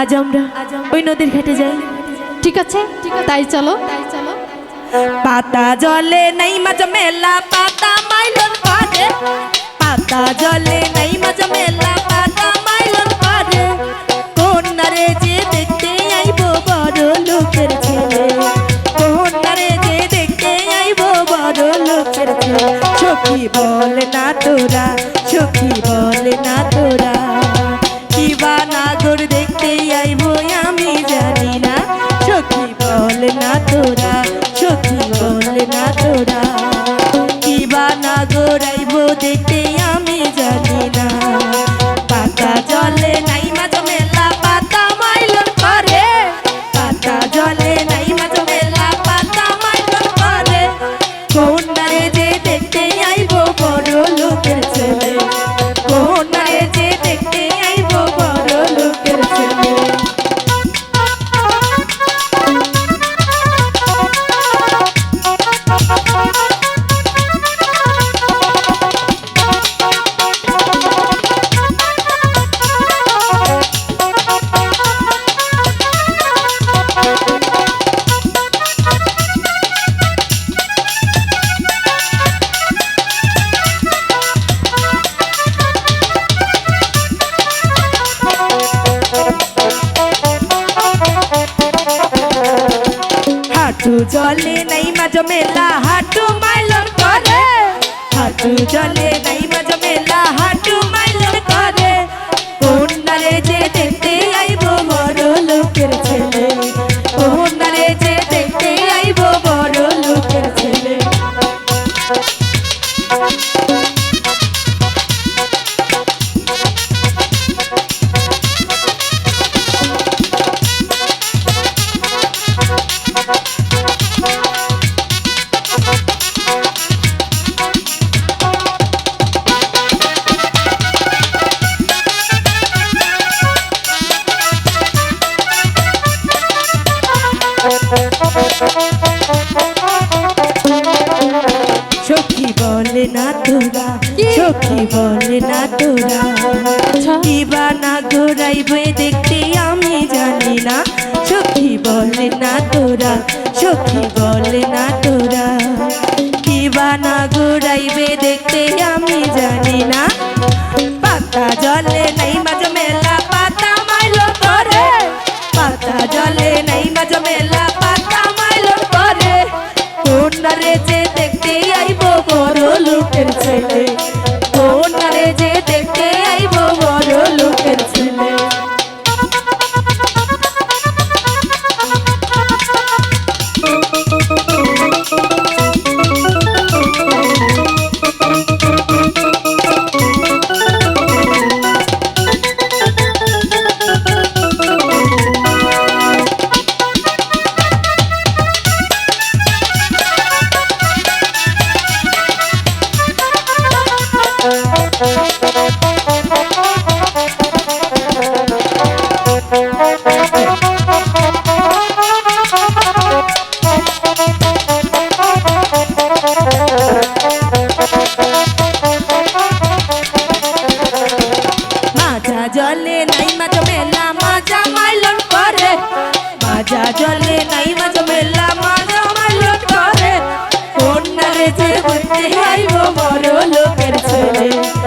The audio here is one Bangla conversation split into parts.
আজ আমরা ওই নদীর ঘাটে যাই। ঠিক আছে? তাই চলো। পাতা জলে নাই মাঝ মেলা, পাতা মাইলন পারে পাতা জলে নাই মাঝ মেলা, পাতা মাইলন পারে কন্যারে যে দেখতে আইবো বড় লোকের ছেলে। কন্যারে যে দেখতে আইবো বড় লোকের ছেলে। সখী বল না তোরা, সখী বল না তোরা। কিবা নাগর দেখতে আইবো আমি জানি না। সখী না তোরা সখী বল না তোরা। নাই হাটু মাইলন করে। হাটু জলে নাই মাঝ মেলা হাঁটু মাইলন করে। নারে যে দেখতে আইব বড় লোকের ছেলে? কন্যারে যে দেখতে আইব বড় লোকের ছেলে? বলে না তোরা সখী বলে না তোরা। কিবা না ঘোরাইবে দেখতে আমি জানি না। সখী বলে না তোরা সখী বলে না তোরা। কিবা না ঘোরাইবে দেখতে আমি জানি না। পাতা জলে নাই মাঝ যে আইব বড় লোকের ছেলে।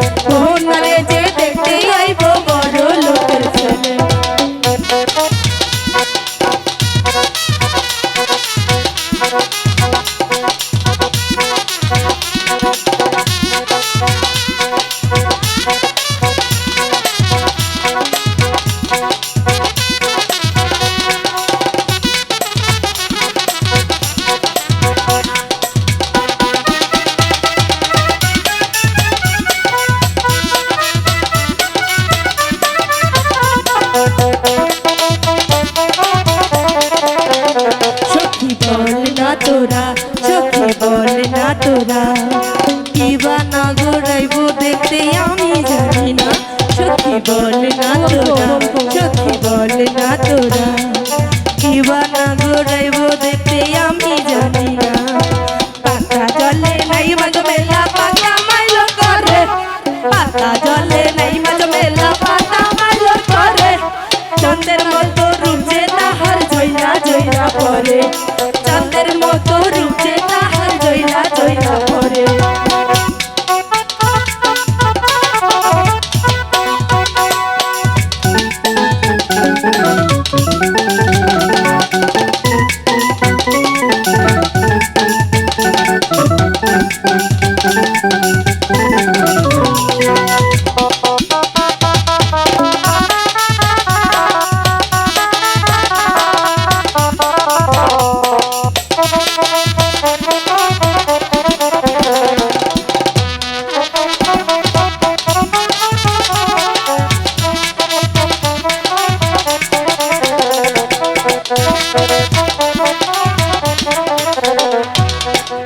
চোখে বল না তোরা। কি বা না গোড়াইব দেখতে আমি জানি না। চোখে বল না তোরা, চোখে বল না তোরা। কি বা না গোড়াইব দেখতে আমি জানি না। পাতা জলে নাই মাঝ মেলা, পাতা মাইল করে। পাতা জলে নাই মাঝ মেলা, পাতা মাইল করে। চন্দ্রের মতো রূপ যে তাহার জয়না জয়না পরে। চন্দ্রের মতো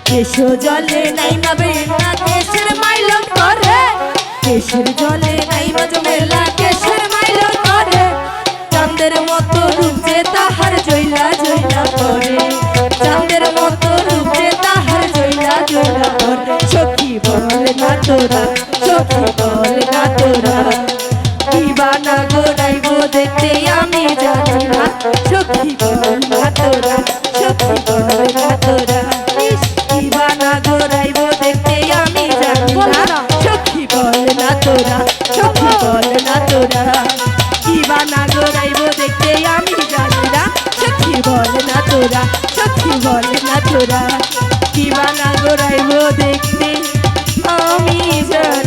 কেশো জলে নাই মাবে না কেশের মাইলন করে। কেশের জলে নাই মাঝ মেলা কেশের মাইলন করে। চাঁদের মতো রূপে তাহার জয়লা জয়লা করে। চাঁদের মতো রূপে তাহার জয়লা জয়লা করে। সখী বল না তোরা, সখী বল না তোরা। দিবানা গোড়াইব দেখতে আমি জানি না। সখী বল না তোরা, সখী বল না তোরা। তোরা সত্যি বল না তোরা দিবানা গোড়াইব দেখতে? আমি জানি